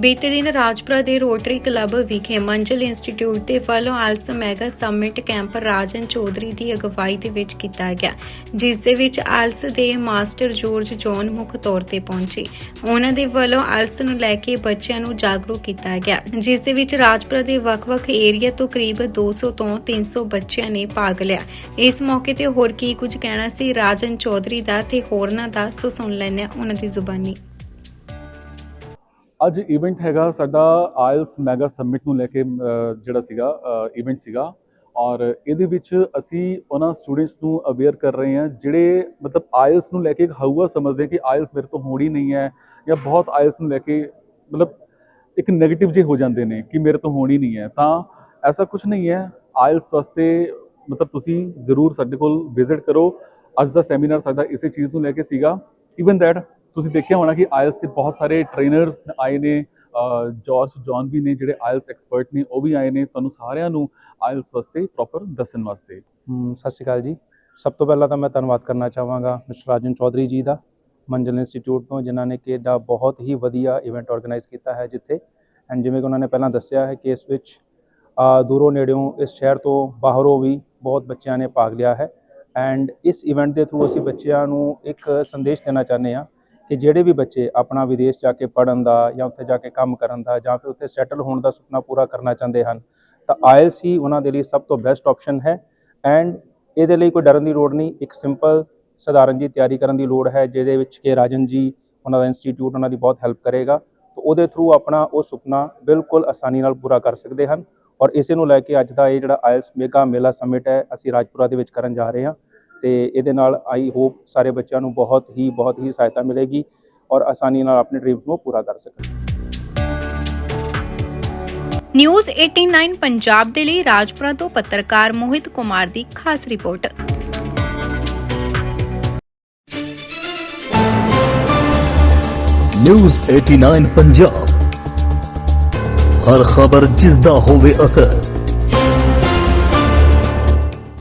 ਬੀਤੇ ਦਿਨ ਰਾਜਪੁਰਾ ਦੇ ਰੋਟਰੀ ਕਲੱਬ ਵਿਖੇ ਮੰਜ਼ਲ ਇੰਸਟੀਚਿਊਟ ਦੇ ਵੱਲੋਂ ਆਲਸ mega summit camp Rajan Chaudhary ਦੀ ਅਗਵਾਈ ਦੇ ਵਿੱਚ ਕੀਤਾ ਗਿਆ, ਜਿਸ ਦੇ ਵਿੱਚ ਆਲਸ ਦੇ ਮਾਸਟਰ ਜੋਰਜ ਜੌਨ ਮੁੱਖ ਤੌਰ ਤੇ ਪਹੁੰਚੇ। ਉਹਨਾਂ ਦੇ ਵੱਲੋਂ ਆਲਸ ਨੂੰ ਲੈ ਕੇ ਬੱਚਿਆਂ ਨੂੰ ਜਾਗਰੂਕ ਕੀਤਾ ਗਿਆ, ਜਿਸ ਦੇ ਵਿੱਚ ਰਾਜਪੁਰਾ ਦੇ ਵੱਖ-ਵੱਖ ਏਰੀਆ ਤੋਂ ਕਰੀਬ 200 ਤੋਂ 300 ਬੱਚਿਆਂ ਨੇ ਭਾਗ ਲਿਆ। ਇਸ ਮੌਕੇ ਤੇ ਹੋਰ ਕੀ ਕੁਝ ਕਹਿਣਾ ਸੀ ਰਾਜਨ ਚੌਧਰੀ ਦਾ ਤੇ ਹੋਰਨਾਂ ਦਾ, ਸੋ ਸੁਣ ਲੈਂਦੇ ਹਾਂ ਉਹਨਾਂ ਦੀ ਜ਼ੁਬਾਨੀ। ਅੱਜ ਇਵੈਂਟ ਹੈਗਾ ਸਾਡਾ ਆਇਲਸ ਮੈਗਾ ਸਮਿਟ ਨੂੰ ਲੈ ਕੇ ਜਿਹੜਾ ਸੀਗਾ ਇਵੈਂਟ ਸੀਗਾ। ਔਰ ਇਹਦੇ ਵਿੱਚ ਅਸੀਂ ਉਹਨਾਂ ਸਟੂਡੈਂਟਸ ਨੂੰ ਅਵੇਅਰ ਕਰ ਰਹੇ ਹਾਂ, ਜਿਹੜੇ ਮਤਲਬ ਆਇਲਸ ਨੂੰ ਲੈ ਕੇ ਇੱਕ ਹਊਆ ਸਮਝਦੇ ਕਿ ਆਇਲਸ ਮੇਰੇ ਤੋਂ ਹੋਣੀ ਨਹੀਂ ਹੈ ਜਾਂ ਬਹੁਤ ਆਇਲਸ ਨੂੰ ਲੈ ਕੇ ਮਤਲਬ ਇੱਕ 네ਗੇਟਿਵ ਜੇ ਹੋ ਜਾਂਦੇ ਨੇ ਕਿ ਮੇਰੇ ਤੋਂ ਹੋਣੀ ਨਹੀਂ ਹੈ। ਤਾਂ ਐਸਾ ਕੁਝ ਨਹੀਂ ਹੈ। ਆਇਲਸ ਵਾਸਤੇ ਮਤਲਬ ਤੁਸੀਂ ਜ਼ਰੂਰ ਸਾਡੇ ਕੋਲ ਵਿਜ਼ਿਟ ਕਰੋ। ਅੱਜ ਦਾ ਸੈਮੀਨਾਰ ਸਾਡਾ ਇਸੇ ਚੀਜ਼ ਨੂੰ ਲੈ ਕੇ ਸੀਗਾ। ਇਵਨ ਦੈਟ ਤੁਸੀਂ ਦੇਖਿਆ ਹੋਣਾ ਕਿ ਆਇਲਸ ਦੇ ਬਹੁਤ ਸਾਰੇ ਟ੍ਰੇਨਰਸ ਆਏ ਨੇ, ਅਹ ਜਾਰਜ ਜੌਨ ਵੀ ਨੇ, ਜਿਹੜੇ ਆਇਲਸ ਐਕਸਪਰਟ ਨੇ, ਉਹ ਵੀ ਆਏ ਨੇ। ਤੁਹਾਨੂੰ ਸਾਰਿਆਂ ਨੂੰ ਆਇਲਸ ਵਾਸਤੇ ਪ੍ਰੋਪਰ ਦੱਸਣ ਵਾਸਤੇ। ਸਤਿ ਸ਼੍ਰੀ ਅਕਾਲ ਜੀ। ਸਭ ਤੋਂ ਪਹਿਲਾਂ ਤਾਂ ਮੈਂ ਧੰਨਵਾਦ ਕਰਨਾ ਚਾਹਾਂਗਾ ਮਿਸਟਰ ਰਾਜਨ ਚੌਧਰੀ ਜੀ ਦਾ, ਮੰਜ਼ਲ ਇੰਸਟੀਚਿਊਟ ਤੋਂ, ਜਿਨ੍ਹਾਂ ਨੇ ਕਿ ਦਾ ਬਹੁਤ ਹੀ ਵਧੀਆ ਇਵੈਂਟ ਆਰਗੇਨਾਈਜ਼ ਕੀਤਾ ਹੈ ਜਿੱਥੇ। ਐਂਡ ਜਿਵੇਂ ਕਿ ਉਹਨਾਂ ਨੇ ਪਹਿਲਾਂ ਦੱਸਿਆ ਹੈ ਕਿ ਇਸ ਵਿੱਚ ਦੂਰੋਂ ਨੇੜਿਓਂ ਇਸ ਸ਼ਹਿਰ ਤੋਂ ਬਾਹਰੋਂ ਵੀ ਬਹੁਤ ਬੱਚਿਆਂ ਨੇ ਭਾਗ ਲਿਆ ਹੈ। ਐਂਡ ਇਸ ਇਵੈਂਟ ਦੇ ਥਰੂ ਅਸੀਂ ਬੱਚਿਆਂ ਨੂੰ ਇੱਕ ਸੰਦੇਸ਼ ਦੇਣਾ ਚਾਹੁੰਦੇ ਹਾਂ ਕਿ ਜਿਹੜੇ ਵੀ ਬੱਚੇ ਆਪਣਾ ਵਿਦੇਸ਼ ਜਾ ਕੇ ਪੜ੍ਹਨ ਦਾ ਜਾਂ ਉੱਥੇ ਜਾ ਕੇ ਕੰਮ ਕਰਨ ਦਾ ਜਾਂ ਫਿਰ ਉੱਥੇ ਸੈਟਲ ਹੋਣ ਦਾ ਸੁਪਨਾ ਪੂਰਾ ਕਰਨਾ ਚਾਹੁੰਦੇ ਹਨ, ਤਾਂ ਆਇਲਸ ਹੀ ਉਹਨਾਂ ਦੇ ਲਈ ਸਭ ਤੋਂ ਬੈਸਟ ਆਪਸ਼ਨ ਹੈ ਐਂਡ ਇਹਦੇ ਲਈ ਕੋਈ ਡਰਨ ਦੀ ਲੋੜ ਨਹੀਂ, ਇੱਕ ਸਿੰਪਲ ਸਧਾਰਨ ਜੀ ਤਿਆਰੀ ਕਰਨ ਦੀ ਲੋੜ ਹੈ ਜਿਹਦੇ ਵਿੱਚ ਕਿ ਰਾਜਨ ਜੀ ਉਹਨਾਂ ਦਾ ਇੰਸਟੀਚਿਊਟ ਉਹਨਾਂ ਦੀ ਬਹੁਤ ਹੈਲਪ ਕਰੇਗਾ, ਤਾਂ ਉਹਦੇ ਥਰੂ ਆਪਣਾ ਉਹ ਸੁਪਨਾ ਬਿਲਕੁਲ ਆਸਾਨੀ ਨਾਲ ਪੂਰਾ ਕਰ ਸਕਦੇ ਹਨ ਔਰ ਇਸੇ ਨੂੰ ਲੈ ਕੇ ਅੱਜ ਦਾ ਇਹ ਜਿਹੜਾ ਆਇਲਸ ਮੇਗਾ ਮੇਲਾ ਸਮਿਟ ਹੈ, ਅਸੀਂ ਰਾਜਪੁਰਾ ਦੇ ਵਿੱਚ ਕਰਨ ਜਾ ਰਹੇ ਹਾਂ। ਤੇ ਇਹਦੇ ਨਾਲ ਆਈ ਹੋਪ ਸਾਰੇ ਬੱਚਿਆਂ ਨੂੰ ਬਹੁਤ ਹੀ ਬਹੁਤ ਹੀ ਸਹਾਇਤਾ ਮਿਲੇਗੀ ਔਰ ਆਸਾਨੀ ਨਾਲ ਆਪਣੇ ਡ੍ਰੀਮਸ ਨੂੰ ਪੂਰਾ ਕਰ ਸਕਣ। ਨਿਊਜ਼ 89 ਪੰਜਾਬ ਦੇ ਲਈ ਰਾਜਪੁਰਾ ਤੋਂ ਪੱਤਰਕਾਰ ਮੋਹਿਤ ਕੁਮਾਰ ਦੀ ਖਾਸ ਰਿਪੋਰਟ। ਨਿਊਜ਼ 89 ਪੰਜਾਬ। ਹਰ ਖਬਰ ਜਿਸ ਦਾ ਹੋਵੇ ਅਸਰ।